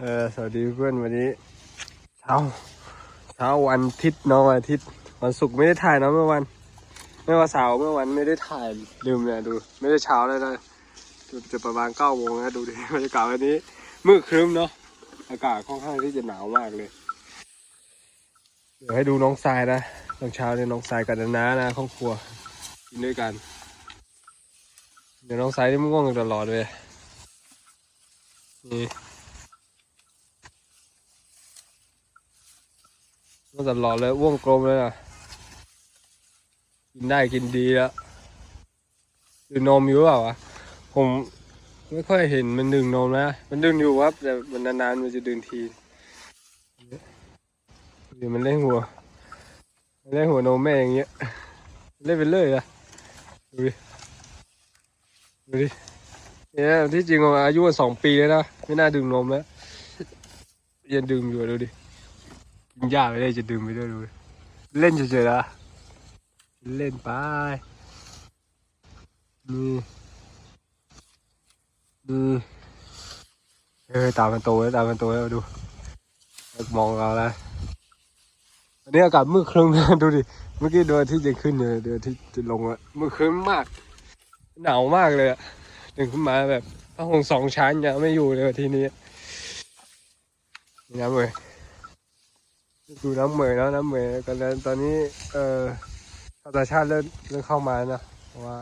เออสวัสดีเพื่อนวันนี้เช้าเช้าวันอาทิตย์น้องอาทิตย์วันศุกร์ไม่ได้ถ่ายเนาะเมื่อวันไม่ว่าเสาร์เมื่อวันไม่ได้ถ่ายลืมเนี่ยดู ไม่ได้เช้าเลยนะจะประมาณเก้าโมงนะดูดิบรรยากาศวันนี้มืดครึ้มเนาะอากาศค่อนข้างที่จะหนาวมากเลย เดี๋ยวให้ดูน้องทรายนะตอนเช้าเนี่ยน้องทรายกับน้านะครอบครัวกินด้วยกัน เดี๋ยวน้องทรายนี่มันง่วงตลอดเลยนี่ ก็ตลอเลยว่วงกลมเลยนะกินได้กินดีแล้วดื่มนมอยู่เปล่าวะผมไม่ค่อยเห็นมันดื่มนมนะ มันดื่มอยู่ครับแต่มันนานๆมันจะดื่มทีเดี๋ยวมันเล่นหัวมันเล่นหัวนมแม่อย่างเงี้ยเล่นไปเรื่อยอะดูดิดูดิเนี่ยที่จริงอายุมันสองปีแล้วนะไม่น่าดื่มนมแล้วยังดื่มอยู่ดูดิ กินหญ้าไปได้จะดื่มไปด้วยดูเล่นเฉยๆนะเล่นไปนี่นี่เออตามันโตแล้วตามันโตแล้วดูมองเราแล้วอันนี้อากาศมืดครึ้มดูดิเมื่อกี้ดวงอาที่จะขึ้นเลยดวงอาที่จะลงอะมืดครึ้มมาก หนาวมากเลยอะตื่นขึ้นมาแบบผ้าห่มสองชั้นยังไม่อยู่เลยที่นี้นี่นะเว้ย ดูน้ำเหมยแล้วน้ำเหมยกันแล้วตอนนี้เอ่อชาวต่างชาติเริ่มเริ่มเข้ามานะเพราะว่า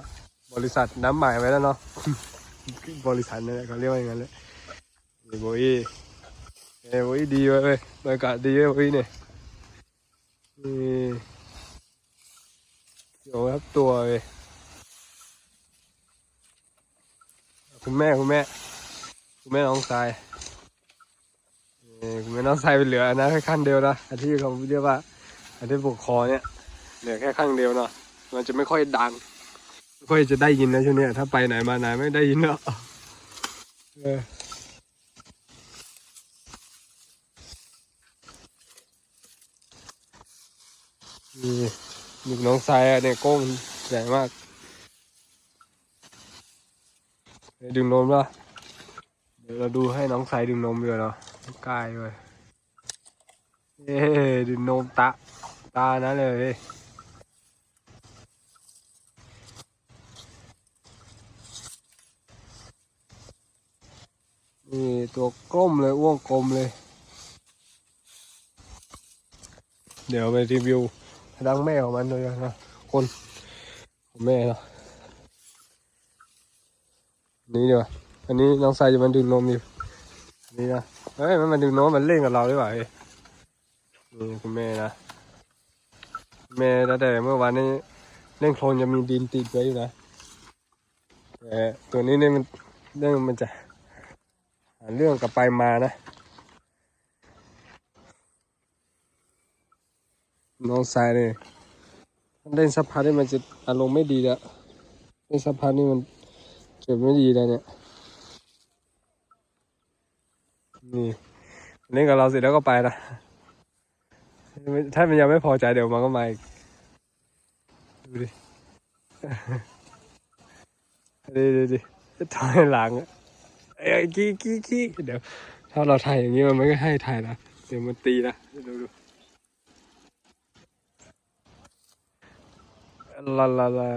บริษัทน้ำใหม่ไว้แล้วเนาะบริษัทเนี่ยเขาเรียกว่าอย่างนั้นเลยโบอี้เอ้ยโบอี้ดีเว้ยบรรยากาศดีเว้ยโบอี้เนี่ยนี่เดี๋ยวครับตัวเลยคุณแม่คุณแม่ คุณแม่น้องชาย ไม่ต้องใส่ไปเหลืออนะแค่ข้างเดียวนะอันที่เขาเรียกว่า อันที่ปกคอเนี่ยเหลือแค่ข้างเดียวเนาะมันจะไม่ค่อยดังไม่ค่อยจะได้ยินนะช่วงนี้ถ้าไปไหนมาไหนไม่ได้ยินแล้วเนี่ลูกน้องทรายอะเนี่ยก้งใหญ่มากดึงนมละเดี๋ยวเราดูให้น้องทรายดึงนมดีกว่าเนาะ ใกล้เลยเอ้ดูนมตาตานะเลยนี่ตัวกลมเลยอ้วงกลมเลย เดี๋ยวไปรีวิวดังแม่ของมันเลยนะคนของแม่เนาะนี่เดี๋ยวาอันนี้น้องสายจะมันดื่มนมอยู่ นี่นะเฮ้ยมันมาดึงน้มมันเล่นกับเราดีกว่าเฮ้ยนี่คุณแม่นะแม่ตั้งแต่เมื่อวานนี้เล่นโคลนจะมีดินติดไว้อยู่นะแต่ตัวนี้เนี่ยมันเรื่องมันจะหาเรื่องกับไปมานะ น้องสายเลยเล่นสักพักนี่มันจะอารมณ์ไม่ดีแล้วเล่นสักพักนี่มันเก็บไม่ดีแล้วเนี่ย นี่เล่นกับเราเสร็จแล้วก็ไปนะถ้ามันยังไม่พอใจเดี๋ยวมันก็มาอีกดูดิดิดิดิถอยหลังเอ้ยกี้กี้กี้เดี๋ยว ถ้าเราถ่ายอย่างนี้มันไม่ให้ถ่ายนะเดี๋ยวมันตีนะดูดูลาลาลา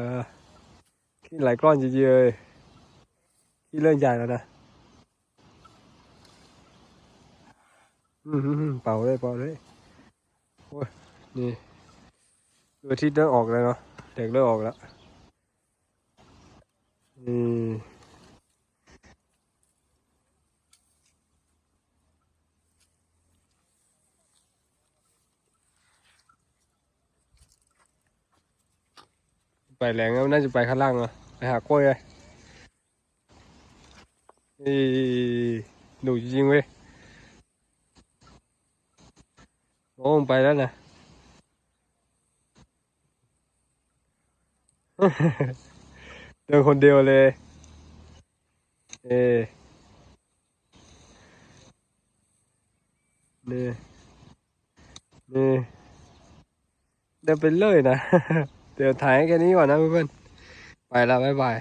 ขี้ไหลกล้อนเยอะๆเลยขี้เรื่องใหญ่แล้วนะ อืม เป่าเลยเป่าเลยโอ้ยนี่ดวงอาที่เริ่มออกแล้วเนาะเด็กเริ่มออกแล้วอืมไปแรงแล้วน่าจะไปข้างล่างอะไปหากล้วยเลยนี่หนูจริงเว้ย โอ้ไปแล้วนะเดินคนเดียวเลย เอนี่นี่เดินไปเลยนะ เดี๋ยวถ่ายแค่นี้ก่อนนะเพื่อนๆไปแล้วบ๊ายบาย